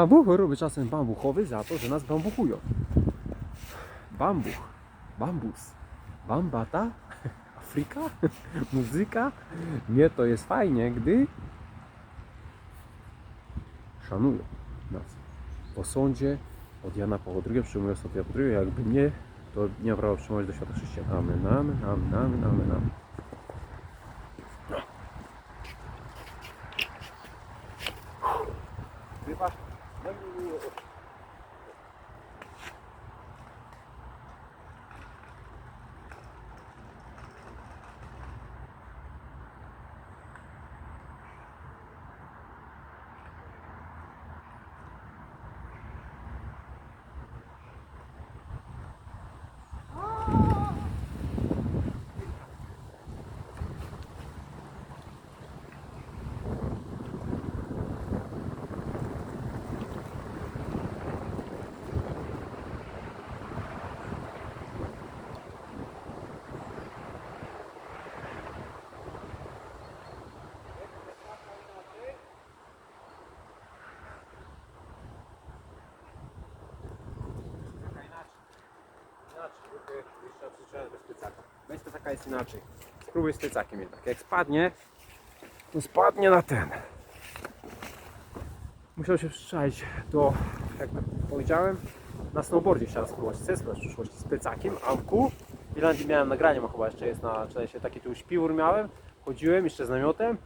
Bambuch robi czasem bambuchowy za to, że nas bambuchują. Bambuch, bambus, bambata, Afryka, muzyka. Nie, to jest fajnie, gdy szanują nas. Po sądzie od Jana Pawła II przyjmują sobie od II, jakby nie, to nie ma prawa przyjmować do świata chrześcijan. Amen, amen, amen, amen, amen, amen. No i Inaczej, ruchy jeszcze przyzwyczajone bez jest inaczej. Spróbuj z plecakiem jednak. Jak spadnie, to spadnie na ten. Musiał się przyzwyczaić do, jak powiedziałem, na snowboardzie chciałem spróbować zeskoczyć w przyszłości z plecakiem, amku. W Irlandii miałem nagranie, bo chyba jeszcze jest na części taki tu śpiwór miałem. Chodziłem jeszcze z namiotem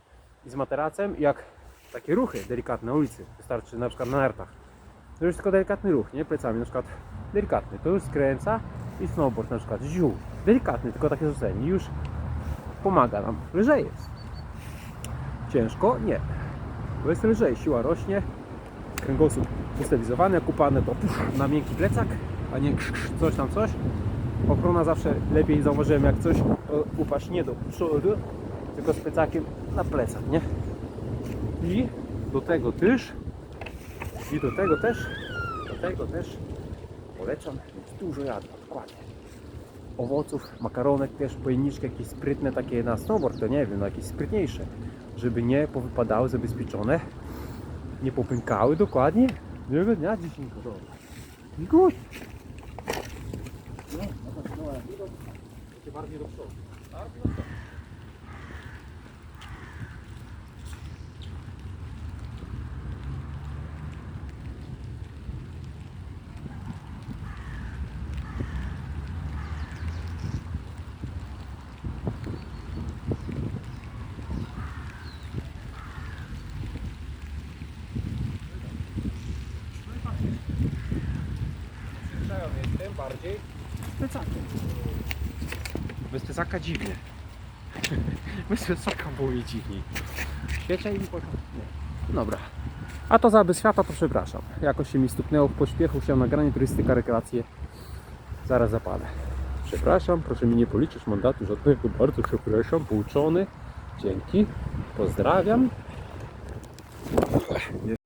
i z materacem jak takie ruchy delikatne na ulicy, wystarczy na przykład na nartach. To już tylko delikatny ruch, nie plecami, na przykład delikatny, to już skręca i snowboard na przykład, ziu, delikatny, tylko takie rzucenie, już pomaga nam, lżej jest. Ciężko? Nie. Bo jest lżej, siła rośnie, kręgosłup ustabilizowany, jak upane to puf, na miękki plecak, a nie krz, krz, coś tam coś. Ochrona zawsze lepiej zauważyłem jak coś upaść nie do przodu, tylko z plecakiem na plecach, nie? I do tego też i do tego też, do tego też polecam dużo jadła, dokładnie. Owoców, makaronek też, pojemniczki jakieś sprytne, takie na snowboard, to nie wiem, no jakieś sprytniejsze, żeby nie powypadały, zabezpieczone, nie popękały dokładnie. Miłego dnia, dziecięko. Mikuś! No, no tak, no, no, no, bardziej do przodu. Bardziej Przyzwyczają jestem bardziej z plecakiem. Bez plecaka dziwnie. Bez plecaka było mi dziwniej. Świecia i mi poszło. Dobra. A to za bez świata to przepraszam. Jakoś się mi stuknęło w pośpiechu, chciałem nagranie turystyka, rekreacje. Zaraz zapalę. Przepraszam, proszę mi nie policzyć mandatu żadnego. Bardzo przepraszam, pouczony. Dzięki. Pozdrawiam.